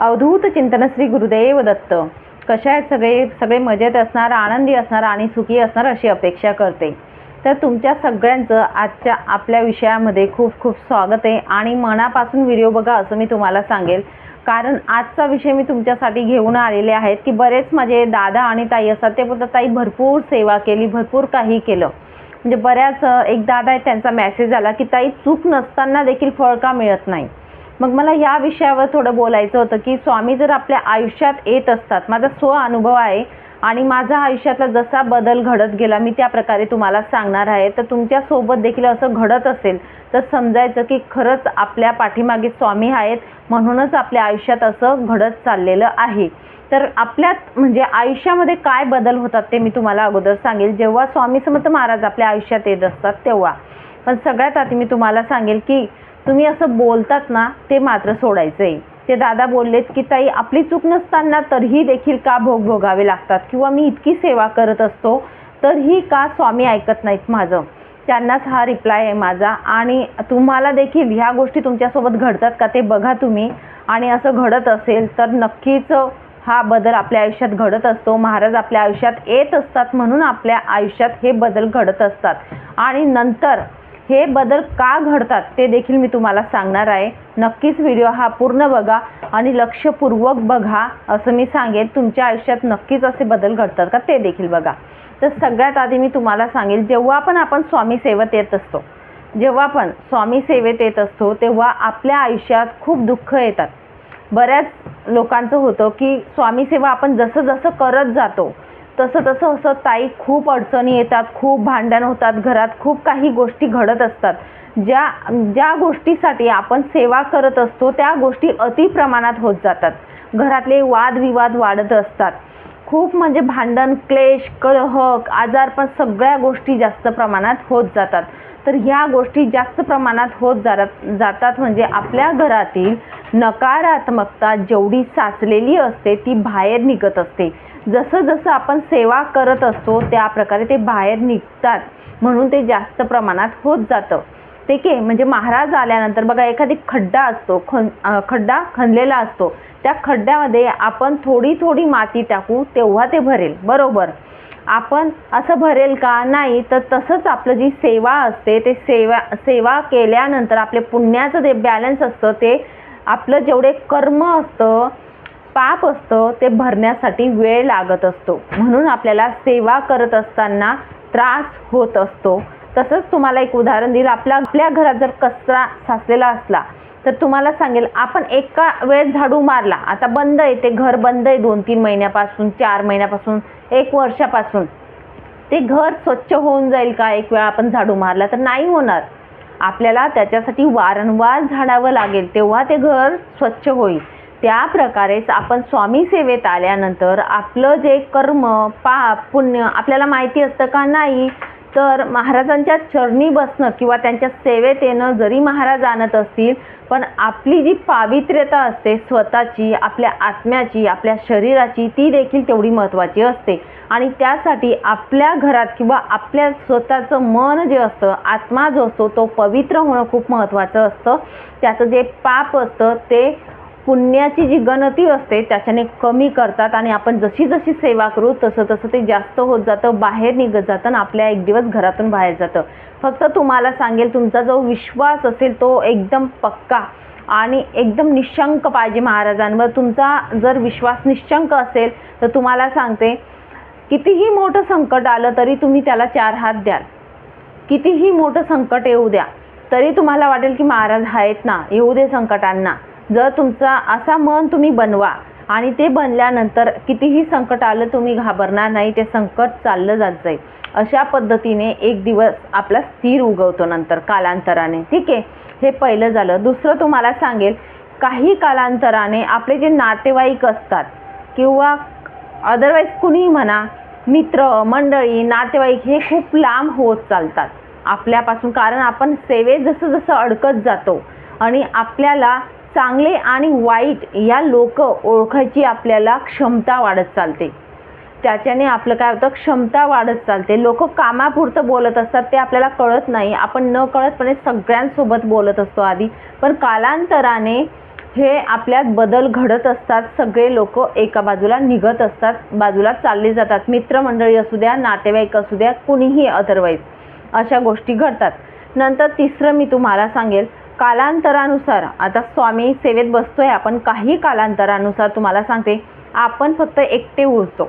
अवधूत चिंतन श्री गुरुदेव दत्त. कशा आहेत सगळे सगळे मजेत असणार आनंदी असणार आणि सुखी असणार अशी अपेक्षा करते. तर तुमच्या सगळ्यांचं आजच्या आपल्या विषयामध्ये खूप खूप स्वागत आहे आणि मनापासून व्हिडिओ बघा असं मी तुम्हाला सांगेल. कारण आजचा विषय मी तुमच्यासाठी घेऊन आलेले आहेत की बरेच माझे दादा आणि ताई असतात ते बोलतात ताई भरपूर सेवा केली भरपूर काही केलं. म्हणजे बऱ्याच एक दादा आहे त्यांचा मेसेज आला की ताई चूक नसताना देखील फळ का मिळत नाही? मग मला या विषयावर थोडं बोलायचं होतं की स्वामी जर आपल्या आयुष्यात येत असतात माझा स्व अनुभव आहे आणि माझा आयुष्यातला जसा बदल घडत गेला मी त्या प्रकारे तुम्हाला सांगणार आहे. तर तुमच्यासोबत देखील असं घडत असेल तर समजायचं की खरंच आपल्या पाठीमागे स्वामी आहेत म्हणूनच आपल्या आयुष्यात असं घडत चाललेलं आहे. तर आपल्यात म्हणजे आयुष्यामध्ये काय बदल होतात ते मी तुम्हाला अगोदर सांगेल. जेव्हा स्वामी समर्थ महाराज आपल्या आयुष्यात येत असतात तेव्हा. पण सगळ्यात आधी मी तुम्हाला सांगेल की तुम्ही असं बोलतात ना ते मात्र सोडायचं आहे ते दादा बोललेत की ताई आपली चूक नसताना तरीही देखील का भोग भोगावे लागतात? किंवा मी इतकी सेवा करत असतो तरीही का स्वामी ऐकत नाहीत माझं? त्यांनाच हा रिप्लाय आहे माझा. आणि तुम्हाला देखील ह्या गोष्टी तुमच्यासोबत घडतात का ते बघा तुम्ही. आणि असं घडत असेल तर नक्कीच हा बदल आपल्या आयुष्यात घडत असतो. महाराज आपल्या आयुष्यात येत असतात म्हणून आपल्या आयुष्यात हे बदल घडत असतात. आणि नंतर हे बदल का घडतात ते देखील मी तुम्हाला सांगणार आहे. नक्कीच व्हिडिओ हा पूर्ण बघा आणि लक्षपूर्वक बघा असं मी सांगेन. तुमच्या आयुष्यात नक्कीच असे बदल घडतात का ते देखील बघा. तर सगळ्यात आधी मी तुम्हाला सांगेल जेव्हा पण आपण स्वामी सेवेत येत असतो जेव्हा पण स्वामी सेवेत येत असतो तेव्हा आपल्या आयुष्यात खूप दुःख येतात. बऱ्याच लोकांचं होतं की स्वामी सेवा आपण जसं जसं करत जातो तसं तसं असं ताई खूप अडचणी येतात खूप भांडण होतात घरात खूप काही गोष्टी घडत असतात. ज्या ज्या गोष्टीसाठी आपण सेवा करत असतो त्या गोष्टी अति प्रमाणात होत जातात. घरातले वादविवाद वाढत असतात. खूप म्हणजे भांडण क्लेश कलह आजारपण सगळ्या गोष्टी जास्त प्रमाणात होत जातात. तर ह्या गोष्टी जास्त प्रमाणात होत जातात जातात म्हणजे आपल्या घरातील नकारात्मकता जेवढी साचलेली असते ती बाहेर निघत असते. जसं जसं आपण सेवा करत असतो त्या प्रकारे ते बाहेर निघतात. म्हणून ते जास्त प्रमाणात होत जातं. ठीक आहे म्हणजे महाराज आल्यानंतर बघा एखादी खड्डा असतो खन खड्डा खणलेला असतो. त्या खड्ड्यामध्ये आपण थोडी थोडी माती टाकू तेव्हा ते भरेल. बरोबर? आपण असं भरेल का? नाही. तर तसंच आपलं जी सेवा असते ते सेवा सेवा केल्यानंतर आपले पुण्याचं जे बॅलन्स असतं ते आपलं जेवढे कर्म असतं पाप असतं ते भरण्यासाठी वेळ लागत असतो. म्हणून आपल्याला सेवा करत असताना त्रास होत असतो. तसंच तुम्हाला एक उदाहरण देईल. आपल्या आपल्या घरात जर कचरा साचलेला असला तर तुम्हाला सांगेल आपण एका वेळेस झाडू मारला. आता बंद आहे ते घर बंद आहे दोन तीन महिन्यापासून चार महिन्यापासून एक वर्षापासून. ते घर स्वच्छ होऊन जाईल का? एक वेळा आपण झाडू मारला तर नाही होणार. आपल्याला त्याच्यासाठी वारंवार झाडावं लागेल तेव्हा ते घर स्वच्छ होईल. त्या प्रकारेच आपण स्वामी सेवेत आल्यानंतर आपलं जे कर्म पाप पुण्य आपल्याला माहिती असतं का नाही तर महाराजांच्या चरणी बसणं किंवा त्यांच्या सेवेत येणं जरी महाराज आणत असतील पण आपली जी पावित्र्यता असते स्वतःची आपल्या आत्म्याची आपल्या शरीराची ती देखील तेवढी महत्त्वाची असते. आणि त्यासाठी आपल्या घरात किंवा आपल्या स्वतःचं मन जे असतं आत्मा जो असतो तो पवित्र होणं खूप महत्त्वाचं असतं. त्याचं जे पाप असतं ते पुण्याची जी गणती असते त्याच्याने कमी करतात आणि आपण जशी जशी सेवा करू तसं तसं ते जास्त होत जातं बाहेर निघत जातं आणि आपल्या एक दिवस घरातून बाहेर जातं. फक्त तुम्हाला सांगेल तुमचा जो विश्वास असेल तो एकदम पक्का आणि एकदम निशंक पाहिजे महाराजांवर. तुमचा जर विश्वास निशंक असेल तर तुम्हाला सांगते कितीही मोठं संकट आलं तरी तुम्ही त्याला चार हात द्याल. कितीही मोठं संकट येऊ द्या तरी तुम्हाला वाटेल की महाराज आहेत ना येऊ दे संकटांना. जर तुमचा असा मन तुम्ही बनवा आणि ते बनल्यानंतर कितीही संकट आलं तुम्ही घाबरणार नाही ते संकट चाललं जात जाईल अशा पद्धतीने एक दिवस आपला स्थिर उगवतो नंतर कालांतराने. ठीक आहे? हे पहिलं झालं. दुसरं तुम्हाला सांगेल काही कालांतराने आपले जे नातेवाईक असतात किंवा अदरवाईज कुणीही म्हणा मित्र मंडळी नातेवाईक हे खूप लांब होत चालतात. आपल्यापासून कारण आपण सेवेत जसं जसं अडकत जातो आणि आपल्याला चांगले आणि वाईट या लोक ओळखायची आपल्याला क्षमता वाढत चालते. त्याच्याने आपलं काय होतं? क्षमता वाढत चालते. लोक कामापुरतं बोलत असतात ते आपल्याला कळत नाही. आपण न कळतपणे सगळ्यांसोबत बोलत असतो आधी. पण कालांतराने हे आपल्यात बदल घडत असतात. सगळे लोक एका बाजूला निघत असतात बाजूला चालले जातात. मित्रमंडळी असू द्या नातेवाईक असू द्या कुणीही अदरवाईज अशा गोष्टी घडतात. नंतर तिसरं मी तुम्हाला सांगेल कालांतरानुसार आता स्वामी सेवेत बसतोय आपण काही कालांतरानुसार तुम्हाला सांगते आपण फक्त एकटे उरतो.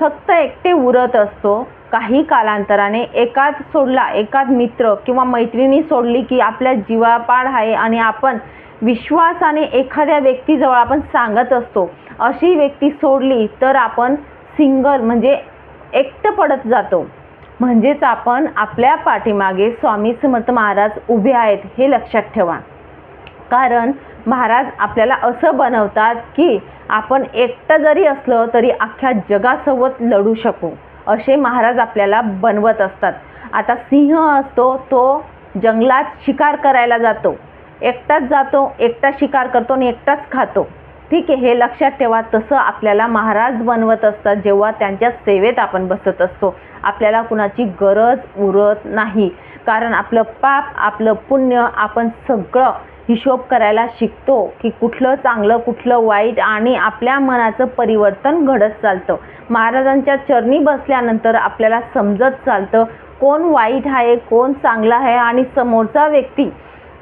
फक्त एकटे उरत असतो काही कालांतराने एकाच सोडला एकाच मित्र किंवा मैत्रिणी सोडली की आपल्या जीवापाड आहे आणि आपण विश्वासाने एखाद्या व्यक्तीजवळ आपण सांगत असतो अशी व्यक्ती सोडली तर आपण सिंगल म्हणजे एकटं पडत जातो. म्हणजेच आपण आपल्या पाठीमागे स्वामी समर्थ महाराज उभे आहेत हे लक्षात ठेवा. कारण महाराज आपल्याला असं बनवतात की आपण एकटं जरी असलं तरी अख्ख्या जगासोबत लढू शकू असे महाराज आपल्याला बनवत असतात. आता सिंह असतो तो जंगलात शिकार करायला जातो. एकटाच जातो एकटा शिकार करतो आणि एकटाच खातो. ठीक आहे हे लक्षात ठेवा. तसं आपल्याला महाराज बनवत असतात जेव्हा त्यांच्या सेवेत आपण बसत असतो. आपल्याला कुणाची गरज उरत नाही. कारण आपलं पाप आपलं पुण्य आपण सगळं हिशोब करायला शिकतो की कुठलं चांगलं कुठलं वाईट आणि आपल्या मनाचं परिवर्तन घडत चालतं. महाराजांच्या चरणी बसल्यानंतर आपल्याला समजत चालतं कोण वाईट आहे कोण चांगला आहे आणि समोरचा व्यक्ती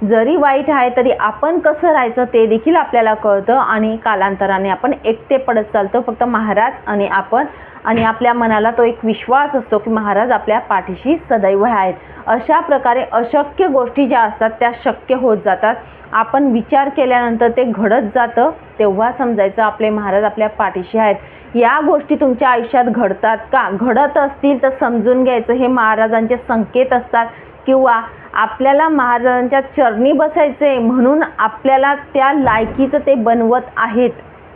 जरी वाईट आहे तरी आपण कसं राहायचं ते देखील आपल्याला कळतं आणि कालांतराने आपण एकटे पडत चालतो. फक्त महाराज आणि आपण आणि आपल्या मनाला तो एक विश्वास असतो की महाराज आपल्या पाठीशी सदैव आहेत. अशा प्रकारे अशक्य गोष्टी ज्या असतात त्या शक्य होत जातात. आपण विचार केल्यानंतर ते घडत जातं तेव्हा समजायचं आपले महाराज आपल्या पाठीशी आहेत. या गोष्टी तुमच्या आयुष्यात घडतात का? घडत असतील तर समजून घ्यायचं. हे महाराजांचे संकेत असतात. किंवा आपल्याला महाराजांच्या चरणी बसायचे म्हणून आपल्याला त्या लायकीचं ते बनवत आहेत.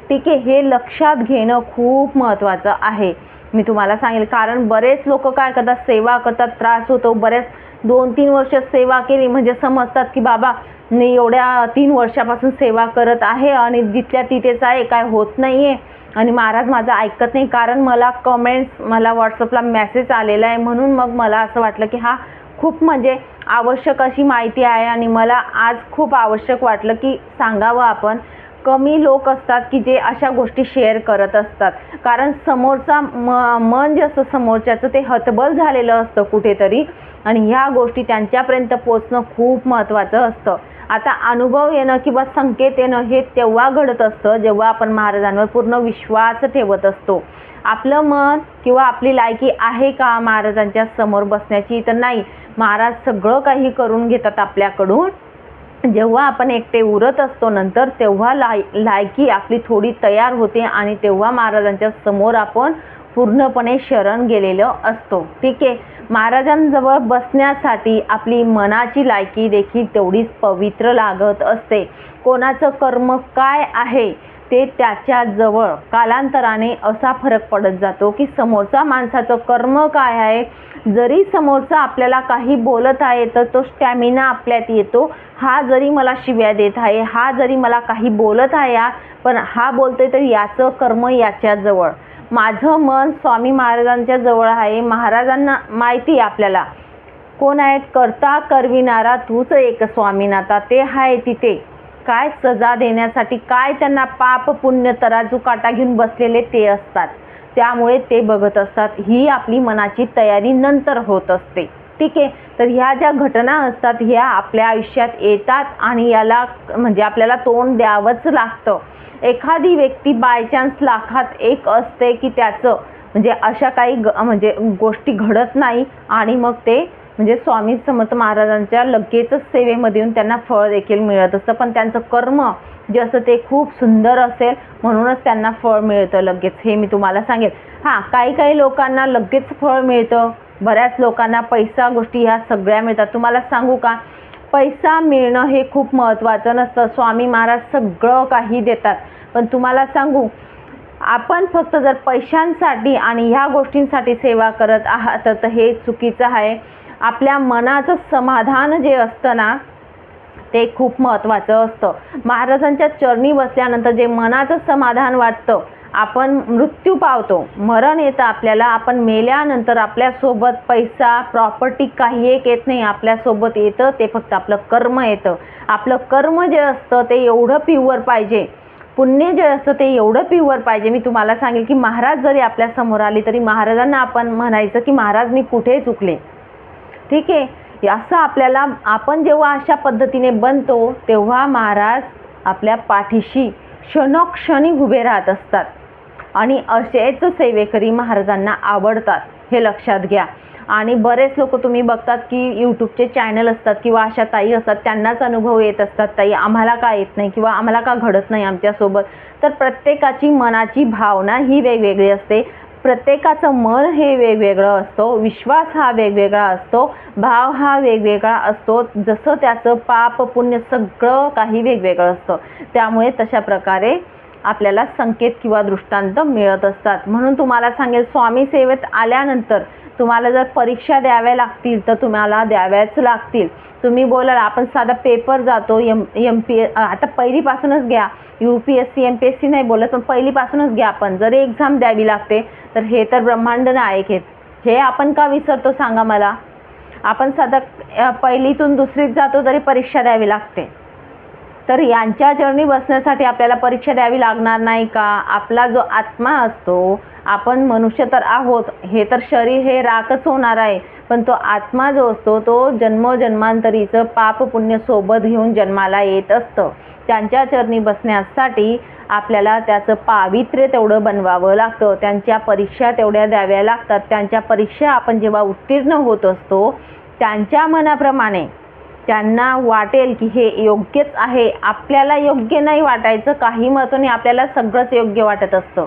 ठीक आहे हे लक्षात घेणं खूप महत्त्वाचं आहे. मी तुम्हाला सांगेल कारण बरेच लोक काय करतात सेवा करतात त्रास होतो. बरेच दोन तीन वर्ष सेवा केली म्हणजे समजतात की बाबा मी एवढ्या तीन वर्षापासून सेवा करत आहे आणि जिथल्या तिथेच आहे काय होत नाही आहे आणि महाराज माझं ऐकत नाही कारण मला कमेंट्स मला व्हॉट्सअपला मेसेज आलेला आहे. म्हणून मग मला असं वाटलं की हा खूप म्हणजे आवश्यक अशी माहिती आहे आणि मला आज खूप आवश्यक वाटलं की सांगावं आपण. कमी लोक असतात की जे अशा गोष्टी शेअर करत असतात. कारण समोरचा म मन जे असतं समोरच्याचं ते हतबल झालेलं असतं कुठेतरी. आणि ह्या गोष्टी त्यांच्यापर्यंत पोचणं खूप महत्त्वाचं असतं. आता अनुभव येणं किंवा संकेत येणं हे तेव्हा घडत असतं जेव्हा आपण महाराजांवर पूर्ण विश्वास ठेवत असतो. आपलं मन किंवा आपली लायकी आहे का महाराजांच्या समोर बसण्याची? तर नाही. महाराज सगळं काही करून घेतात आपल्याकडून. जेव्हा आपण एकटे उरत असतो नंतर तेव्हा लाय लायकी आपली थोडी तयार होते आणि तेव्हा महाराजांच्या समोर आपण पूर्णपणे शरण गेलेलं असतो. ठीक आहे. महाराजांजवळ बसण्यासाठी आपली मनाची लायकी देखील तेवढीच पवित्र लागत असते. कोणाचं कर्म काय आहे? ते त्याच्याजवळ कालांतराने असा फरक पडत जातो की समोरचा माणसाचं कर्म काय आहे? जरी समोरचा आपल्याला काही बोलत आहे तर तो स्टॅमिना आपल्यात येतो. हा जरी मला शिव्या देत आहे हा जरी मला काही बोलत आहे पण हा बोलतोय तर याचं कर्म याच्याजवळ माझं मन स्वामी महाराजांच्या जवळ आहे. महाराजांना माहिती आहे आपल्याला. कोण आहेत? करता करविणारा तूच एक स्वामीनाथा. ते आहे तिथे. काय सजा देण्यासाठी काय त्यांना पाप पुण्य तराजू काटा घेऊन बसलेले ते असतात. त्यामुळे ते बघत असतात ही आपली मनाची तयारी नंतर होत असते. ठीक आहे तर ह्या ज्या घटना असतात ह्या आपल्या आयुष्यात येतात आणि याला म्हणजे आपल्याला तोंड द्यावंच लागतं. एखादी व्यक्ती बाय चान्स लाखात एक असते की त्याचं म्हणजे अशा काही ग म्हणजे गोष्टी घडत नाही आणि मग ते म्हणजे स्वामी समर्थ महाराजांच्या लगेचच सेवेमध्ये येऊन त्यांना फळ देखील मिळत असतं. पण त्यांचं कर्म जे असं ते खूप सुंदर असेल म्हणूनच त्यांना फळ मिळतं लगेच. हे मी तुम्हाला सांगेन. हां काही काही लोकांना लगेच फळ मिळतं. बऱ्याच लोकांना पैसा गोष्टी ह्या सगळ्या मिळतात. तुम्हाला सांगू का? पैसा मिळणं हे खूप महत्त्वाचं नसतं. स्वामी महाराज सगळं काही देतात. पण तुम्हाला सांगू आपण फक्त जर पैशांसाठी आणि ह्या गोष्टींसाठी सेवा करत आहात तर हे चुकीचं आहे. आपल्या मनाचं समाधान जे असतं ना ते खूप महत्त्वाचं असतं. महाराजांच्या चरणी बसल्यानंतर जे मनाचं समाधान वाटतं आपण मृत्यू पावतो. मरण येतं आपल्याला आपण मेल्यानंतर आपल्यासोबत पैसा प्रॉपर्टी काही एक येत नाही आपल्यासोबत येतं ते फक्त आपलं कर्म येतं. आपलं कर्म जे असतं ते एवढं प्युअर पाहिजे. पुण्य जे असतं ते एवढं प्युअर पाहिजे. मी तुम्हाला सांगेल की महाराज जरी आपल्यासमोर आले तरी महाराजांना आपण म्हणायचं की महाराज मी कुठे चुकले? ठीक आहे? असं आपल्याला आपण जेव्हा अशा पद्धतीने बनतो तेव्हा महाराज आपल्या पाठीशी क्षणोक्षणी उभे राहत असतात. आणि असेच सेवेकरी महाराजांना आवडतात हे लक्षात घ्या. आणि बरेच लोक तुम्ही बघतात की यूट्यूबचे चॅनल असतात किंवा अशा ताई असतात त्यांनाच अनुभव येत असतात ताई आम्हाला का येत नाही किंवा आम्हाला का घडत नाही आमच्यासोबत? तर प्रत्येकाची मनाची भावना ही वेगवेगळी असते. प्रत्येकाचं मन हे वेगवेगळं असतो विश्वास हा वेगवेगळा असतो भाव हा वेगवेगळा असतो जसं त्याचं पाप पुण्य सगळं काही वेगवेगळं असतं. त्यामुळे तशा प्रकारे आपल्याला संकेत किंवा दृष्टांत मिळत असतात. म्हणून तुम्हाला सांगेल स्वामी सेवेत आल्यानंतर तुम्हाला जर परीक्षा द्याव्या लागतील तर तुम्हाला द्याव्याच लागतील. तुम्ही बोलाल आपण साधा पेपर जातो एम एम पी आता पहिलीपासूनच घ्या. U P S C M P S C नाही बोलत पण पहिलीपासूनच घ्या आपण. जरी एक्झाम द्यावी लागते तर हे तर ब्रह्मांड नायक आहेत. हे आपण का विसरतो सांगा मला? आपण साधा पहिलीतून दुसरीत जातो तरी परीक्षा द्यावी लागते. तर यांच्या चरणी बसण्यासाठी आपल्याला परीक्षा द्यावी लागणार नाही का? आपला जो आत्मा असतो आपण मनुष्य तर आहोत हे तर शरीर हे राखच होणार आहे. पण तो आत्मा जो असतो तो जन्मजन्मांतरीचं पाप पुण्य सोबत घेऊन जन्माला येत असतं. त्यांच्या चरणी बसण्यासाठी आपल्याला त्याचं पावित्र्य तेवढं बनवावं लागतं. त्यांच्या परीक्षा तेवढ्या द्याव्या लागतात. त्यांच्या परीक्षा आपण जेव्हा उत्तीर्ण होत असतो त्यांच्या मनाप्रमाणे त्यांना वाटेल की हे योग्यच आहे. आपल्याला योग्य नाही वाटायचं काही महत्त्व आपल्याला सगळंच योग्य वाटत असतं.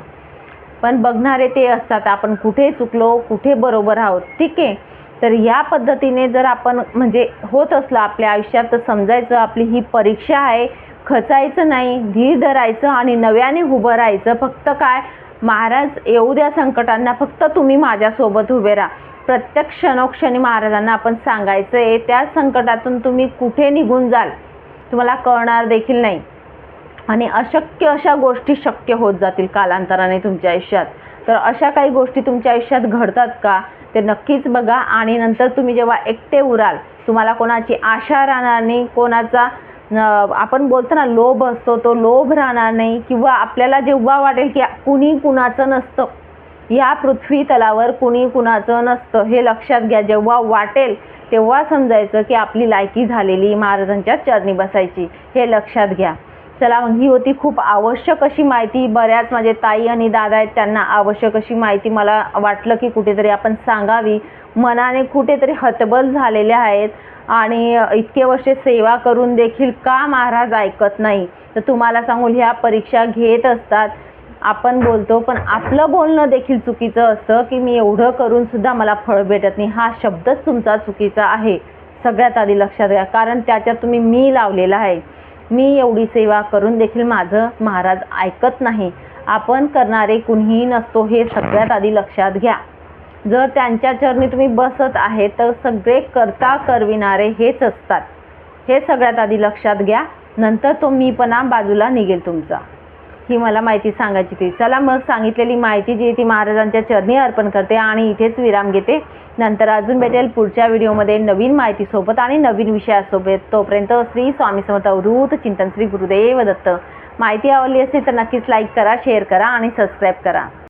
पण बघणारे ते असतात आपण कुठे चुकलो कुठे बरोबर आहोत ठीक आहे? तर या पद्धतीने जर आपण म्हणजे होत असलं आपल्या आयुष्यात तर समजायचं आपली ही परीक्षा आहे खचायचं नाही धीर धरायचं आणि नव्याने उभं राहायचं. फक्त काय? महाराज येऊ द्या संकटांना फक्त तुम्ही माझ्यासोबत उभे राहा. प्रत्येक क्षणोक्षणी महाराजांना आपण सांगायचं आहे त्या संकटातून तुम्ही कुठे निघून जाल? तुम्हाला कळणार देखील नाही. आणि अशक्य अशा गोष्टी शक्य होत जातील कालांतराने तुमच्या आयुष्यात. तर अशा काही गोष्टी तुमच्या आयुष्यात घडतात का? ते नक्कीच बघा आणि नंतर तुम्ही जेव्हा एकटे उराल तुम्हाला कोणाची आशा राहणार नाही कोणाचा आपण बोलतो ना लोभ असतो तो लोभ राहणार नाही किंवा आपल्याला जेव्हा वाटेल की कुणी कुणाचं नसतं. या पृथ्वी तलावर कुणी कुणाचं नसतं. हे लक्षात घ्या जेव्हा वाटेल तेव्हा समजायचं की आपली लायकी झालेली महाराजांच्या चरणी बसायची. हे लक्षात घ्या. चला मग ही होती खूप आवश्यक अशी माहिती. बऱ्याच माझे ताई आणि दादा आहेत त्यांना आवश्यक अशी माहिती मला वाटलं की कुठेतरी आपण सांगावी. मनाने कुठेतरी हतबल झालेले आहेत आणि इतके वर्षे सेवा करून देखील का महाराज ऐकत नाही? तर तुम्हाला सांगू ह्या परीक्षा घेत असतात. आपण बोलतो पण आपलं बोलणं देखील चुकीचं असतं की मी एवढं करून सुद्धा मला फळ भेटत नाही. हा शब्दच तुमचा चुकीचा आहे सगळ्यात आधी लक्षात घ्या. कारण त्याच्यात तुम्ही मी लावलेला आहे. मी एवढी सेवा करून देखील माझं महाराज ऐकत नाही. आपण करणारे कुणीही नसतो हे सगळ्यात आधी लक्षात घ्या. जर त्यांच्या चरणी तुम्ही बसत आहे तर सगळे करता करविणारे हेच असतात. हे सगळ्यात आधी लक्षात घ्या. नंतर तो मीपणा बाजूला निघेल तुमचा. ही मला माहिती सांगायची होती. चला मग सांगितलेली माहिती जी आहे ती महाराजांच्या चरणी अर्पण करते आणि इथेच विराम घेते. नंतर अजून भेटेल पुढच्या व्हिडिओमध्ये नवीन माहितीसोबत आणि नवीन विषयासोबत. तोपर्यंत श्री स्वामी समर्थ अवधूत चिंतन श्री गुरुदेव दत्त. माहिती आवडली असेल तर नक्कीच लाईक करा शेअर करा आणि सबस्क्राईब करा.